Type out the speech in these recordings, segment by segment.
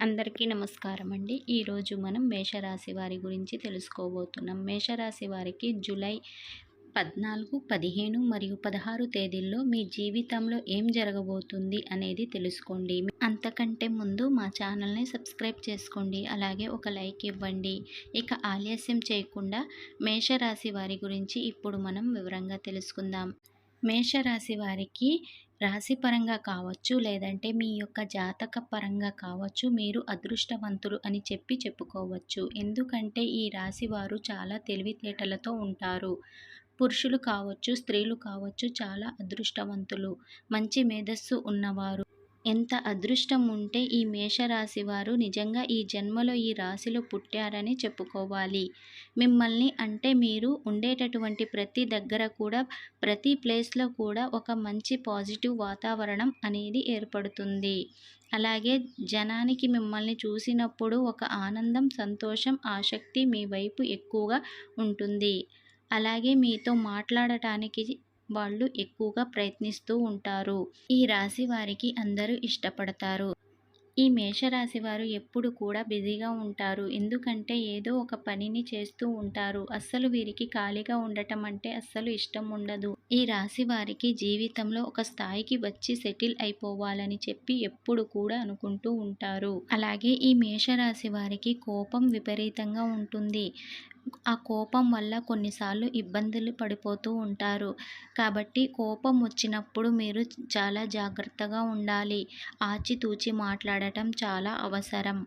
అందరికీ నమస్కారం అండి ఈరోజు మనం మేషరాశి వారి గురించి తెలుసుకోబోతున్నాం. మేషరాశి వారికి జూలై పద్నాలుగు పదిహేను మరియు పదహారు తేదీల్లో మీ జీవితంలో ఏం జరగబోతుంది అనేది తెలుసుకోండి. అంతకంటే ముందు మా ఛానల్ని సబ్స్క్రైబ్ చేసుకోండి. అలాగే ఒక లైక్ ఇవ్వండి. ఇక ఆలస్యం చేయకుండా మేషరాశి వారి గురించి ఇప్పుడు మనం వివరంగా తెలుసుకుందాం. మేషరాశి వారికి రాశిపరంగా కావచ్చు లేదంటే మీ యొక్క జాతక పరంగా కావచ్చు మీరు అదృష్టవంతులు అని చెప్పి చెప్పుకోవచ్చు. ఎందుకంటే ఈ రాశి వారు చాలా తెలివితేటలతో ఉంటారు. పురుషులు కావచ్చు స్త్రీలు కావచ్చు చాలా అదృష్టవంతులు. మంచి మేధస్సు ఉన్నవారు ఎంత అదృష్టం ఉంటే ఈ మేషరాశి వారు నిజంగా ఈ జన్మలో ఈ రాశిలో పుట్టారని చెప్పుకోవాలి. మిమ్మల్ని అంటే మీరు ఉండేటటువంటి ప్రతి దగ్గర కూడా ప్రతి ప్లేస్లో కూడా ఒక మంచి పాజిటివ్ వాతావరణం అనేది ఏర్పడుతుంది. అలాగే జనానికి మిమ్మల్ని చూసినప్పుడు ఒక ఆనందం సంతోషం ఆసక్తి మీ వైపు ఎక్కువగా ఉంటుంది. అలాగే మీతో మాట్లాడటానికి వాళ్ళు ఎక్కువగా ప్రయత్నిస్తూ ఉంటారు. ఈ రాశి వారికి అందరూ ఇష్టపడతారు. ఈ మేషరాశి వారు ఎప్పుడు కూడా బిజీగా ఉంటారు. ఎందుకంటే ఏదో ఒక పనిని చేస్తూ ఉంటారు. అస్సలు వీరికి ఖాళీగా ఉండటం అంటే అస్సలు ఇష్టం ఉండదు. ఈ రాశి వారికి జీవితంలో ఒక స్థాయికి వచ్చి సెటిల్ అయిపోవాలని చెప్పి ఎప్పుడు కూడా అనుకుంటూ ఉంటారు. అలాగే ఈ మేషరాశి వారికి కోపం విపరీతంగా ఉంటుంది. ఆ కోపం వల్ల కొన్నిసార్లు ఇబ్బందులు పడిపోతూ ఉంటారు. కాబట్టి కోపం వచ్చినప్పుడు మీరు చాలా జాగ్రత్తగా ఉండాలి. ఆచితూచి మాట్లాడటం చాలా అవసరం.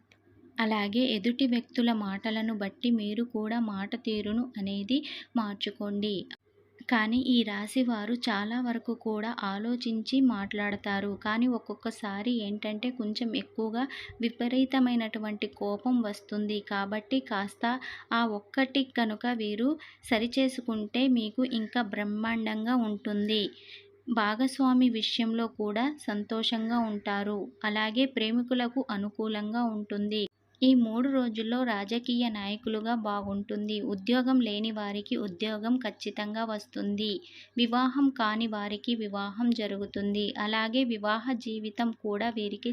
అలాగే ఎదుటి వ్యక్తుల మాటలను బట్టి మీరు కూడా మాట తీరును అనేది మార్చుకోండి. కానీ ఈ రాశి వారు చాలా వరకు కూడా ఆలోచించి మాట్లాడతారు. కానీ ఒక్కొక్కసారి ఏంటంటే కొంచెం ఎక్కువగా విపరీతమైనటువంటి కోపం వస్తుంది. కాబట్టి కాస్త ఆ ఒక్కటి కనుక వీరు సరిచేసుకుంటే మీకు ఇంకా బ్రహ్మాండంగా ఉంటుంది. భాగస్వామి విషయంలో కూడా సంతోషంగా ఉంటారు. అలాగే ప్రేమికులకు అనుకూలంగా ఉంటుంది. ఈ మూడు రోజుల్లో రాజకీయ నాయకులుగా బాగుంటుంది. ఉద్యోగం లేని వారికి ఉద్యోగం ఖచ్చితంగా వస్తుంది. వివాహం కాని వారికి వివాహం జరుగుతుంది. అలాగే వివాహ జీవితం కూడా వీరికి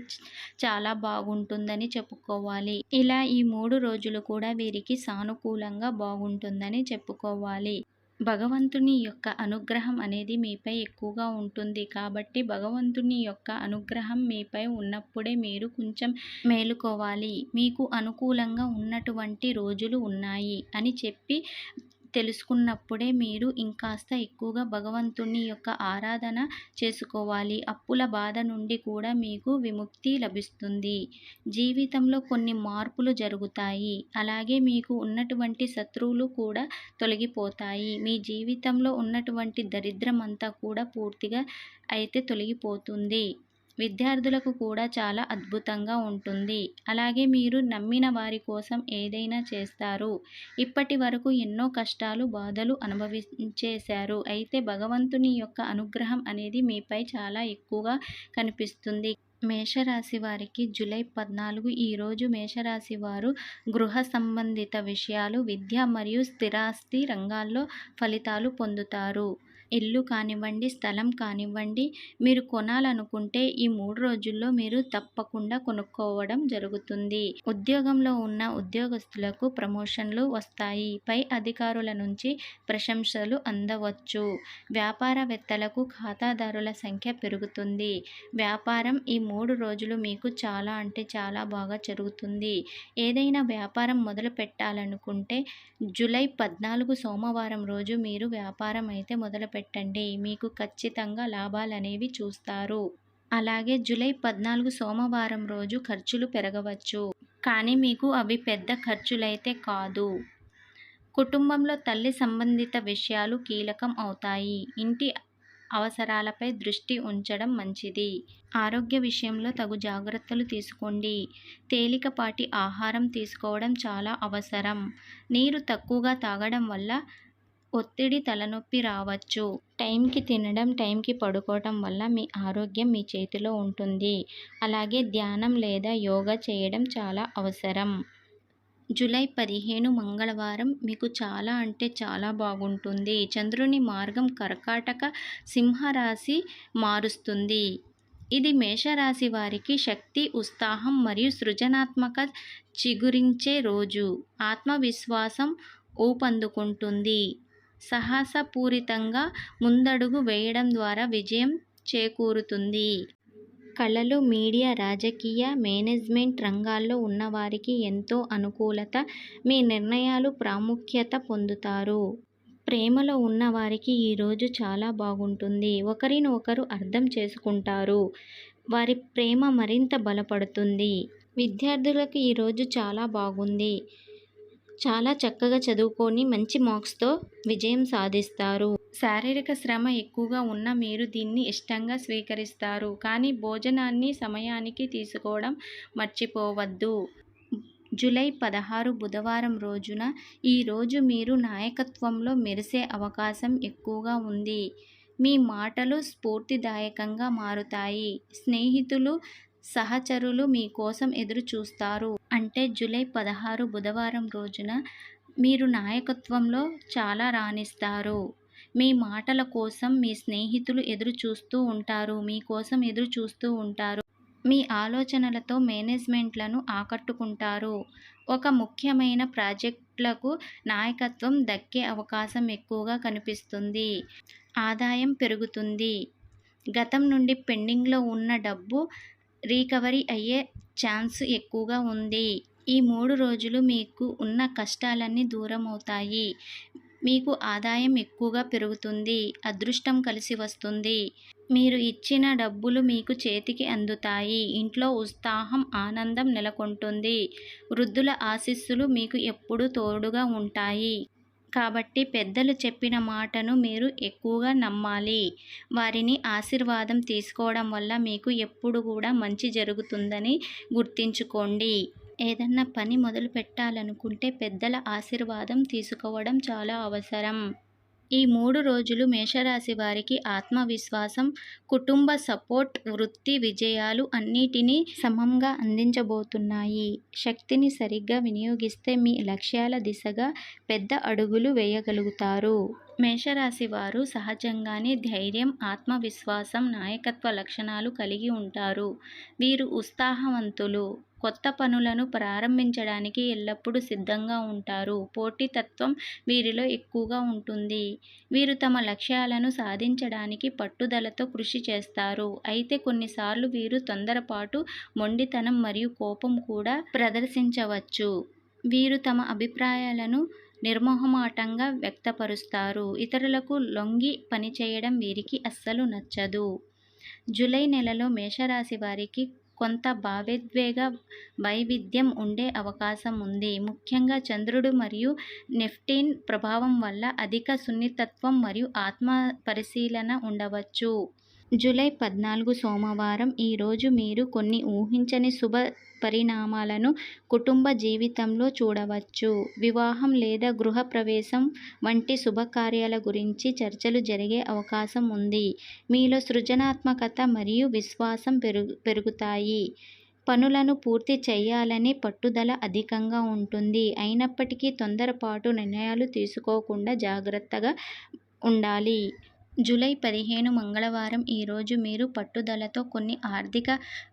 చాలా బాగుంటుందని చెప్పుకోవాలి. ఇలా ఈ మూడు రోజులు కూడా వీరికి సానుకూలంగా బాగుంటుందని చెప్పుకోవాలి. భగవంతుని యొక్క అనుగ్రహం అనేది మీపై ఎక్కువగా ఉంటుంది కాబట్టి భగవంతుని యొక్క అనుగ్రహం మీపై ఉన్నప్పుడే మీరు కొంచెం మేలుకోవాలి. మీకు అనుకూలంగా ఉన్నటువంటి రోజులు ఉన్నాయి అని చెప్పి తెలుసుకున్నప్పుడే మీరు ఇంకాస్త ఎక్కువగా భగవంతుని యొక్క ఆరాధన చేసుకోవాలి. అప్పుల బాధ నుండి కూడా మీకు విముక్తి లభిస్తుంది. జీవితంలో కొన్ని మార్పులు జరుగుతాయి. అలాగే మీకు ఉన్నటువంటి శత్రువులు కూడా తొలగిపోతాయి. మీ జీవితంలో ఉన్నటువంటి దరిద్రం అంతా కూడా పూర్తిగా అయితే తొలగిపోతుంది. విద్యార్థులకు కూడా చాలా అద్భుతంగా ఉంటుంది. అలాగే మీరు నమ్మిన వారి కోసం ఏదైనా చేస్తారు. ఇప్పటి వరకు ఎన్నో కష్టాలు బాధలు అనుభవించేశారు. అయితే భగవంతుని యొక్క అనుగ్రహం అనేది మీపై చాలా ఎక్కువగా కనిపిస్తుంది. మేషరాశి వారికి జూలై పద్నాలుగు ఈరోజు మేషరాశి వారు గృహ సంబంధిత విషయాలు విద్య మరియు స్థిరాస్తి రంగాల్లో ఫలితాలు పొందుతారు. ఇల్లు కానివ్వండి స్థలం కానివ్వండి మీరు కొనాలనుకుంటే ఈ మూడు రోజుల్లో మీరు తప్పకుండా కొనుక్కోవడం జరుగుతుంది. ఉద్యోగంలో ఉన్న ఉద్యోగస్తులకు ప్రమోషన్లు వస్తాయి. పై అధికారుల నుంచి ప్రశంసలు అందవచ్చు. వ్యాపారవేత్తలకు ఖాతాదారుల సంఖ్య పెరుగుతుంది. వ్యాపారం ఈ మూడు రోజులు మీకు చాలా అంటే చాలా బాగా జరుగుతుంది. ఏదైనా వ్యాపారం మొదలు పెట్టాలనుకుంటే జూలై పద్నాలుగు సోమవారం రోజు మీరు వ్యాపారం అయితే మొదలు పెట్టండి. మీకు ఖచ్చితంగా లాభాలు అనేవి చూస్తారు. అలాగే జూలై పద్నాలుగు సోమవారం రోజు ఖర్చులు పెరగవచ్చు. కానీ మీకు అవి పెద్ద ఖర్చులైతే కాదు. కుటుంబంలో తల్లి సంబంధిత విషయాలు కీలకం అవుతాయి. ఇంటి అవసరాలపై దృష్టి ఉంచడం మంచిది. ఆరోగ్య విషయంలో తగు జాగ్రత్తలు తీసుకోండి. తేలికపాటి ఆహారం తీసుకోవడం చాలా అవసరం. నీరు తక్కువగా తాగడం వల్ల ఒత్తిడి తలనొప్పి రావచ్చు. టైంకి తినడం టైంకి పడుకోవటం వల్ల మీ ఆరోగ్యం మీ చేతిలో ఉంటుంది. అలాగే ధ్యానం లేదా యోగా చేయడం చాలా అవసరం. జూలై పదిహేను మంగళవారం మీకు చాలా అంటే చాలా బాగుంటుంది. చంద్రుని మార్గం కర్కాటక సింహరాశి మారుస్తుంది. ఇది మేషరాశి వారికి శక్తి ఉత్సాహం మరియు సృజనాత్మక చిగురించే రోజు. ఆత్మవిశ్వాసం ఊపందుకుంటుంది. సాహసపూరితంగా ముందడుగు వేయడం ద్వారా విజయం చేకూరుతుంది. కళలు మీడియా రాజకీయ మేనేజ్మెంట్ రంగాల్లో ఉన్నవారికి ఎంతో అనుకూలత మీ నిర్ణయాలు ప్రాముఖ్యత పొందుతారు. ప్రేమలో ఉన్నవారికి ఈరోజు చాలా బాగుంటుంది. ఒకరిని ఒకరు అర్థం చేసుకుంటారు. వారి ప్రేమ మరింత బలపడుతుంది. విద్యార్థులకు ఈరోజు చాలా బాగుంది. చాలా చక్కగా చదువుకొని మంచి మార్క్స్తో విజయం సాధిస్తారు. శారీరక శ్రమ ఎక్కువగా ఉన్న మీరు దీన్ని ఇష్టంగా స్వీకరిస్తారు. కానీ భోజనాన్ని సమయానికి తీసుకోవడం మర్చిపోవద్దు. జూలై పదహారు బుధవారం రోజున ఈరోజు మీరు నాయకత్వంలో మెరిసే అవకాశం ఎక్కువగా ఉంది. మీ మాటలు స్ఫూర్తిదాయకంగా మారుతాయి. స్నేహితులు సహచరులు మీకోసం ఎదురు చూస్తారు. అంటే జూలై పదహారు బుధవారం రోజున మీరు నాయకత్వంలో చాలా రాణిస్తారు. మీ మాటల కోసం మీ స్నేహితులు ఎదురు చూస్తూ ఉంటారు. మీకోసం ఎదురు చూస్తూ ఉంటారు. మీ ఆలోచనలతో మేనేజ్మెంట్లను ఆకట్టుకుంటారు. ఒక ముఖ్యమైన ప్రాజెక్టులకు నాయకత్వం దక్కే అవకాశం ఎక్కువగా కనిపిస్తుంది. ఆదాయం పెరుగుతుంది. గతం నుండి పెండింగ్లో ఉన్న డబ్బు రీకవరీ అయ్యే ఛాన్స్ ఎక్కువగా ఉంది. ఈ మూడు రోజులు మీకు ఉన్న కష్టాలన్నీ దూరం అవుతాయి మీకు ఆదాయం ఎక్కువగా పెరుగుతుంది. అదృష్టం కలిసి వస్తుంది. మీరు ఇచ్చిన డబ్బులు మీకు చేతికి అందుతాయి. ఇంట్లో ఉత్సాహం ఆనందం నెలకొంటుంది. వృద్ధుల ఆశీస్సులు మీకు ఎప్పుడూ తోడుగా ఉంటాయి. కాబట్టి పెద్దలు చెప్పిన మాటను మీరు ఎక్కువగా నమ్మాలి. వారిని ఆశీర్వాదం తీసుకోవడం వల్ల మీకు ఎప్పుడు కూడా మంచి జరుగుతుందని గుర్తుంచుకోండి. ఏదన్నా పని మొదలు పెట్టాలనుకుంటే పెద్దల ఆశీర్వాదం తీసుకోవడం చాలా అవసరం. ఈ మూడు రోజులు మేషరాశి వారికి ఆత్మవిశ్వాసం కుటుంబ సపోర్ట్ వృత్తి విజయాలు అన్నిటినీ సమంగా అందించబోతున్నాయి. శక్తిని సరిగ్గా వినియోగిస్తే మీ లక్ష్యాల దిశగా పెద్ద అడుగులు వేయగలుగుతారు. మేషరాశి వారు సహజంగానే ధైర్యం ఆత్మవిశ్వాసం నాయకత్వ లక్షణాలు కలిగి ఉంటారు. వీరు ఉత్సాహవంతులు. కొత్త పనులను ప్రారంభించడానికి ఎల్లప్పుడూ సిద్ధంగా ఉంటారు. పోటీతత్వం వీరిలో ఎక్కువగా ఉంటుంది. వీరు తమ లక్ష్యాలను సాధించడానికి పట్టుదలతో కృషి చేస్తారు. అయితే కొన్నిసార్లు వీరు తొందరపాటు మొండితనం మరియు కోపం కూడా ప్రదర్శించవచ్చు. వీరు తమ అభిప్రాయాలను నిర్మోహమాటంగా వ్యక్తపరుస్తారు. ఇతరులకు లొంగి పనిచేయడం వీరికి అస్సలు నచ్చదు. జూలై నెలలో మేషరాశి వారికి కొంత భావోద్వేగ వైవిధ్యం ఉండే అవకాశం ఉంది. ముఖ్యంగా చంద్రుడు మరియు నెఫ్టీన్ ప్రభావం వల్ల అధిక సున్నితత్వం మరియు ఆత్మ పరిశీలన ఉండవచ్చు. జూలై పద్నాలుగు సోమవారం ఈరోజు మీరు కొన్ని ఊహించని శుభ పరిణామాలను కుటుంబ జీవితంలో చూడవచ్చు. వివాహం లేదా గృహప్రవేశం వంటి శుభకార్యాల గురించి చర్చలు జరిగే అవకాశం ఉంది. మీలో సృజనాత్మకత మరియు విశ్వాసం పెరుగు పెరుగుతాయి. పనులను పూర్తి చేయాలనే పట్టుదల అధికంగా ఉంటుంది. అయినప్పటికీ తొందరపాటు నిర్ణయాలు తీసుకోకుండా జాగ్రత్తగా ఉండాలి. జూలై పదిహేను మంగళవారం ఈరోజు మీరు పట్టుదలతో కొన్ని ఆర్థిక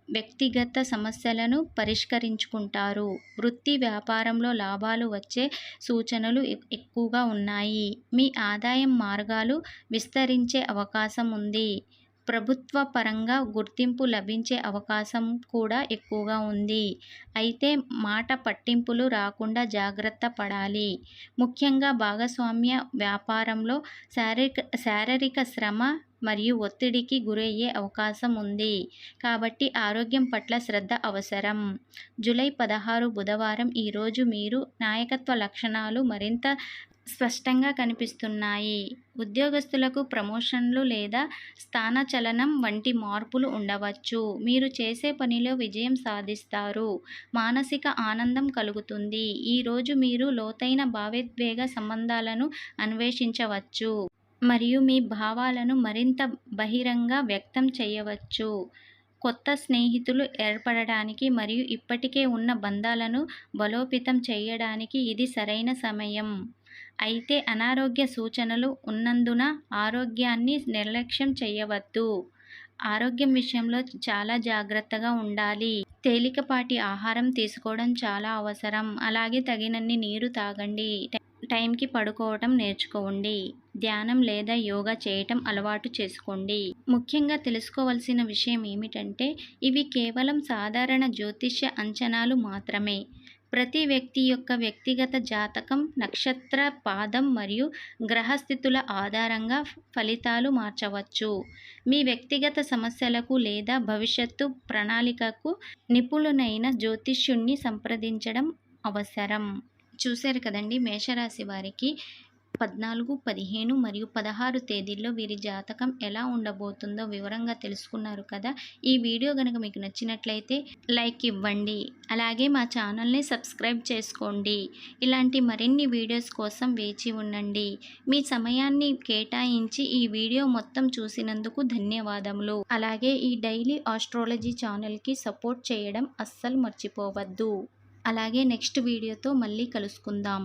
వ్యక్తిగత సమస్యలను పరిష్కరించుకుంటారు. వృత్తి వ్యాపారంలో లాభాలు వచ్చే సూచనలు ఎక్కువగా ఉన్నాయి. మీ ఆదాయం మార్గాలు విస్తరించే అవకాశం ఉంది. ప్రభుత్వ పరంగా గుర్తింపు లభించే అవకాశం కూడా ఎక్కువగా ఉంది. అయితే మాట పట్టింపులు రాకుండా జాగ్రత్త పడాలి. ముఖ్యంగా భాగస్వామ్య వ్యాపారంలో శారీరక శారీరక శ్రమ మరియు ఒత్తిడికి గురయ్యే అవకాశం ఉంది. కాబట్టి ఆరోగ్యం పట్ల శ్రద్ధ అవసరం. జూలై పదహారు బుధవారం ఈరోజు మీరు నాయకత్వ లక్షణాలు మరింత స్పష్టంగా కనిపిస్తున్నాయి. ఉద్యోగస్తులకు ప్రమోషన్లు లేదా స్థానచలనం వంటి మార్పులు ఉండవచ్చు. మీరు చేసే పనిలో విజయం సాధిస్తారు. మానసిక ఆనందం కలుగుతుంది. ఈరోజు మీరు లోతైన భావోద్వేగ సంబంధాలను అన్వేషించవచ్చు. మరియు మీ భావాలను మరింత బహిరంగ వ్యక్తం చేయవచ్చు. కొత్త స్నేహితులు ఏర్పడడానికి మరియు ఇప్పటికే ఉన్న బంధాలను బలోపేతం చేయడానికి ఇది సరైన సమయం. అయితే అనారోగ్య సూచనలు ఉన్నందున ఆరోగ్యాన్ని నిర్లక్ష్యం చేయవద్దు. ఆరోగ్యం విషయంలో చాలా జాగ్రత్తగా ఉండాలి. తేలికపాటి ఆహారం తీసుకోవడం చాలా అవసరం. అలాగే తగినన్ని నీరు తాగండి. టైంకి పడుకోవటం నేర్చుకోండి. ధ్యానం లేదా యోగా చేయటం అలవాటు చేసుకోండి. ముఖ్యంగా తెలుసుకోవాల్సిన విషయం ఏమిటంటే ఇవి కేవలం సాధారణ జ్యోతిష్య అంచనాలు మాత్రమే. ప్రతి వ్యక్తి యొక్క వ్యక్తిగత జాతకం నక్షత్ర పాదం మరియు గ్రహస్థితుల ఆధారంగా ఫలితాలు మార్చవచ్చు. మీ వ్యక్తిగత సమస్యలకు లేదా భవిష్యత్తు ప్రణాళికకు నిపుణులైన జ్యోతిష్యుణ్ణి సంప్రదించడం అవసరం. చూశారు కదండి మేషరాశి వారికి పద్నాలుగు పదిహేను మరియు పదహారు తేదీల్లో వీరి జాతకం ఎలా ఉండబోతుందో వివరంగా తెలుసుకున్నారు కదా. ఈ వీడియో కనుక మీకు నచ్చినట్లయితే లైక్ ఇవ్వండి. అలాగే మా ఛానల్ని సబ్స్క్రైబ్ చేసుకోండి. ఇలాంటి మరిన్ని వీడియోస్ కోసం వేచి ఉండండి. మీ సమయాన్ని కేటాయించి ఈ వీడియో మొత్తం చూసినందుకు ధన్యవాదములు. అలాగే ఈ డైలీ ఆస్ట్రాలజీ ఛానల్కి సపోర్ట్ చేయడం అస్సలు మర్చిపోవద్దు. అలాగే నెక్స్ట్ వీడియోతో మళ్ళీ కలుసుకుందాం.